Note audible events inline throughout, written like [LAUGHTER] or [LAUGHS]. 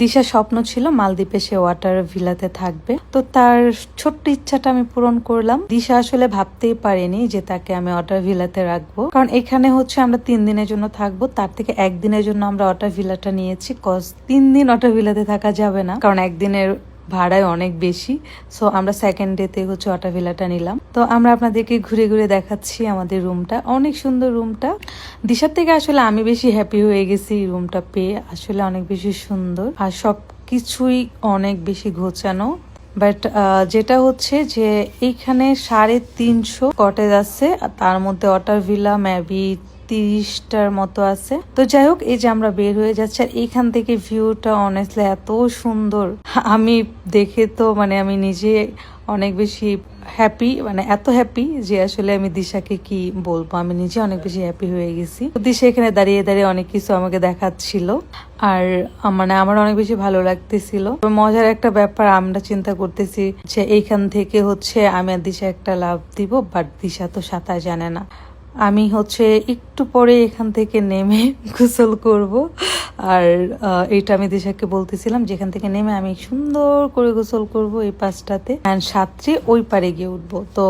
দিশার স্বপ্ন ছিল মালদ্বীপে সে ওয়াটার ভিলাতে থাকবে। তো তার ছোট্ট ইচ্ছাটা আমি পূরণ করলাম। দিশা আসলে ভাবতেই পারেনি যে তাকে আমি ওয়াটার ভিলাতে রাখব। কারণ এখানে হচ্ছে আমরা তিন দিনের জন্য থাকব। তার থেকে একদিনের জন্য আমরা ওয়াটার ভিলাটা নিয়েছি। কজ তিন দিন ওয়াটার ভিলাতে থাকা যাবে না। কারণ একদিনের ভাড়ায় অনেক বেশি। সো আমরা সেকেন্ড ডেতে হচ্ছে ওয়াটার ভিলাটা নিলাম। তো, আমরা আপনাদেরকে ঘুরে ঘুরে দেখাচ্ছি আমাদের রুমটা। অনেক সুন্দর রুমটা। দিশার থেকে আসলে আমি বেশি হ্যাপি হয়ে গেছি এই রুমটা পেয়ে। আসলে অনেক বেশি সুন্দর। আর সব কিছুই অনেক বেশি ঘোচানো বাট যেটা হচ্ছে যে এইখানে সাড়ে তিনশো কটেজ আছে। তার মধ্যে ওয়াটার ভিলা মেবি তিরিশটার মতো আছে। তো যাই হোক, এই যে আমরা বের হয়ে যাচ্ছি, আর এইখান থেকে ভিউটা অনেস্টলি এত সুন্দর। আমি দেখে তো মানে আমি নিজে অনেক বেশি হ্যাপি মানে এত হ্যাপি যে আসলে আমি দিশাকে কি বলব? আমি নিজে অনেক বেশি হ্যাপি হয়ে গেছি। দিশা এখানে দাঁড়িয়ে দাঁড়িয়ে অনেক কিছু আমাকে দেখাচ্ছিল। আর মানে আমার অনেক বেশি ভালো লাগতেছিল। মজার একটা ব্যাপার, আমরা চিন্তা করতেছি যে এইখান থেকে হচ্ছে আমি আর দিশা একটা লাভ দিব বাট দিশা তো সাঁতার জানে না। আমি হচ্ছে একটু পরে এখান থেকে নেমে [LAUGHS] গোসল করব। আর এটা আমি দিশাকে বলতেছিলাম, যেখান থেকে নেমে আমি সুন্দর করে গোসল করব এই পাঁচটাতে অ্যান্ড সাতটি ওই পারে গিয়ে উঠবো। তো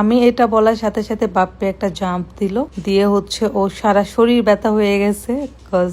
আমি এটা বলার সাথে সাথে বাপ্পে একটা জাম্প দিল। দিয়ে হচ্ছে ও সারা শরীর ব্যথা হয়ে গেছে কজ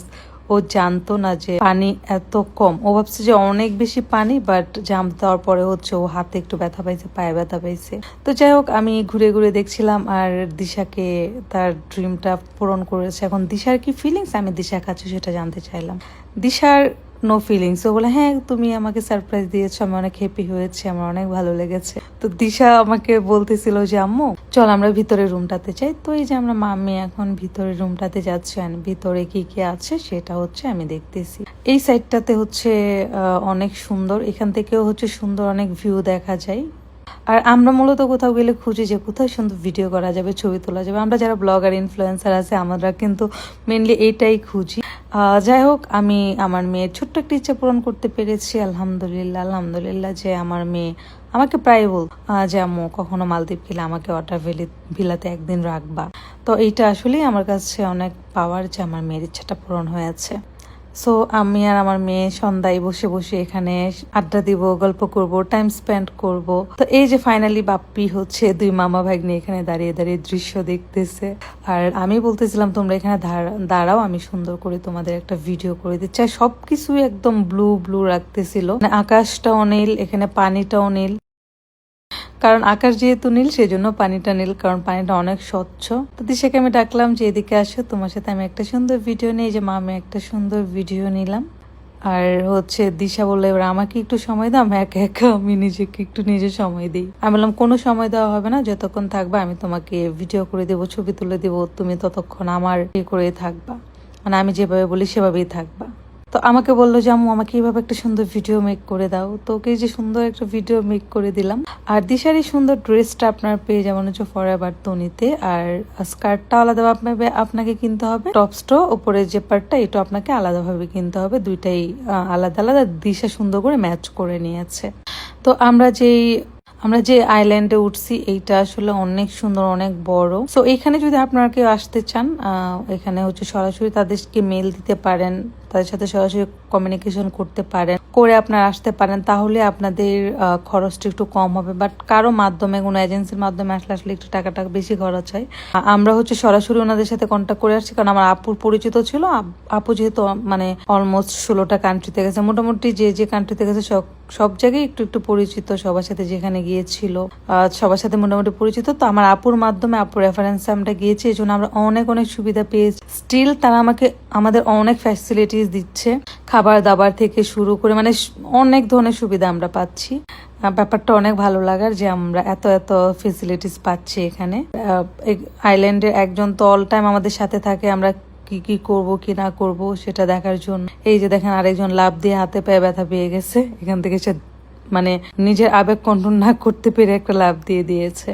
ও জানতো না যে পানি এত কম। ও ভাবছে যে অনেক বেশি পানি বাট জাম্প দেওয়ার পরে হচ্ছে ও হাতে একটু ব্যথা পাইছে, পায়ে ব্যথা পাইছে। তো যাই হোক, আমি ঘুরে ঘুরে দেখছিলাম আর দিশাকে তার ড্রিমটা পূরণ করেছে। এখন দিশার কি ফিলিংস আমি দিশার কাছে সেটা জানতে চাইলাম। দিশার নো ফিলিংস ও বলে হ্যাঁ তুমি আমাকে সারপ্রাইজ দিয়েছ, আমি অনেক হ্যাপি হয়েছে, আমার অনেক ভালো লেগেছে। তো দিশা আমাকে বলতেছিল যে, আম্মু, চল আমরা ভিতরে রুমটাতে যাই। তো এই যে আমরা মাম্মি এখন ভিতরে রুমটাতে যাচ্ছি ভিতরে কি কি আছে সেটা হচ্ছে আমি দেখতেছি। এই সাইডটাতে হচ্ছে অনেক সুন্দর, এখান থেকেও হচ্ছে সুন্দর অনেক ভিউ দেখা যায়। আর আমরা মূলত কোথাও গেলে খুঁজি যে কোথায় সুন্দর ভিডিও করা যাবে, ছবি তোলা যাবে। আমরা যারা ব্লগার ইনফ্লুয়েন্সার আছে, আমরা কিন্তু মেনলি এইটাই খুঁজি। যাই হোক, আমি আমার মেয়ের ছোট্ট একটা ইচ্ছা পূরণ করতে পেরেছি, আলহামদুলিল্লাহ আলহামদুলিল্লাহ যে আমার মেয়ে আমাকে প্রায় বল যে আম্মু, কখনো মালদ্বীপ গেলে আমাকে ওয়াটার ভ্যালি ভিলাতে একদিন রাখবা। তো এইটা আসলেই আমার কাছে অনেক পাওয়ার যে আমার মেয়ের ইচ্ছাটা পূরণ হয়েছে। সো আমি আর আমার মেয়ে সন্ধ্যায় বসে বসে এখানে আড্ডা দিব, গল্প করব টাইম স্পেন্ড করব। তো এই যে ফাইনালি বাপ্পি হচ্ছে, দুই মামা ভাগ্নে এখানে দাঁড়িয়ে দাঁড়িয়ে দৃশ্য দেখতেছে। আর আমি বলতেছিলাম, তোমরা এখানে দাঁড়া- দাঁড়াও, আমি সুন্দর করে তোমাদের একটা ভিডিও করে দিচ্ছি। আর একদম ব্লু ব্লু রাখতেছিল। মানে আকাশটাও নীল, এখানে পানিটাও নীল। কারণ আকাশ যেহেতু নীল সেই জন্য পানিটা নীল, কারণ পানিটা অনেক স্বচ্ছ। তো দিশাকে আমি ডাকলাম যে, এদিকে আসো, তোমার সাথে আমি একটা সুন্দর ভিডিও নিই যে মা, আমি একটা সুন্দর ভিডিও নিলাম। আর হচ্ছে দিশা বলল, এবার আমাকে একটু সময় দাও, আমি একা একা, আমি নিজেকে একটু নিজে সময় দিই। আমি বললাম, কোনো সময় দেওয়া হবে না, যতক্ষণ থাকবা, আমি তোমাকে ভিডিও করে দেবো, ছবি তুলে দেবো, তুমি ততক্ষণ আমার ইয়ে করে থাকবা। মানে আমি যেভাবে বলি, সেভাবেই থাকবা। তো আমাকে বলল যে, আম্মু, আমাকে এইভাবে একটা সুন্দর ভিডিও মেক করে দাও। তো ওকে যে সুন্দর একটা ভিডিও মেক করে দিলাম। আর দিশার এই সুন্দর ড্রেসটা আপনার পেয়ে যেমন হচ্ছে ফর এভার তনিতে আর স্কার্টটা আলাদাভাবে আপনাকে কিনতে হবে। টপসটা উপরের যে পার্টটা এটা আপনাকে আলাদাভাবে কিনতে হবে। দুইটাই আলাদা আলাদা। দিশা সুন্দর করে ম্যাচ করে নিয়েছে। তো আমরা যেই, আমরা যে আইল্যান্ডে উঠছি, এইটা আসলে অনেক সুন্দর, অনেক বড়। সো এখানে যদি আপনারা কেউ আসতে চান এখানে হচ্ছে সরাসরি তাদেরকে মেল দিতে পারেন। তাদের সাথে সরাসরি কমিউনিকেশন করতে পারেন, করে আপনারা আসতে পারেন, তাহলে আপনাদের খরচটা একটু কম হবে। বাট কারও মাধ্যমে, কোনো এজেন্সির মাধ্যমে আসলে আসলে একটু টাকাটা বেশি খরচ হয়। আমরা হচ্ছে সরাসরি ওনাদের সাথে কন্ট্যাক্ট করে আসছি, কারণ আমার আপুর পরিচিত ছিল। আপ- যেহেতু মানে অলমোস্ট ষোলোটা কান্ট্রিতে গেছে। মোটামুটি যে যে কান্ট্রিতে গেছে, সব সব জায়গায় একটু একটু পরিচিত, সবার সাথে যেখানে গিয়েছিল। সবার সাথে মোটামুটি পরিচিত। তো আমার আপুর মাধ্যমে, আপুর রেফারেন্সে আমরা গিয়েছি এই জন্য আমরা অনেক অনেক সুবিধা পেয়েছি। স্টিল তারা আমাকে, আমাদের অনেক ফ্যাসিলিটিস দিচ্ছে। খাবার দাবার থেকে শুরু করে মানে অনেক ধরনের সুবিধা আমরা পাচ্ছি। ব্যাপারটা অনেক ভালো লাগার যে আমরা এত এত ফেসিলিটিস পাচ্ছি এখানে। আইল্যান্ডের একজন তো অল টাইম আমাদের সাথে থাকে, আমরা কি কি করব, কি না করব সেটা দেখার জন্য। এই যে দেখেন আরেকজন লাভ দিয়ে হাতে পায়ে ব্যথা পেয়ে গেছে। এখান থেকে সে মানে নিজের আবেগ কন্ট্রোল না করতে পেরে একটা লাভ দিয়ে দিয়েছে।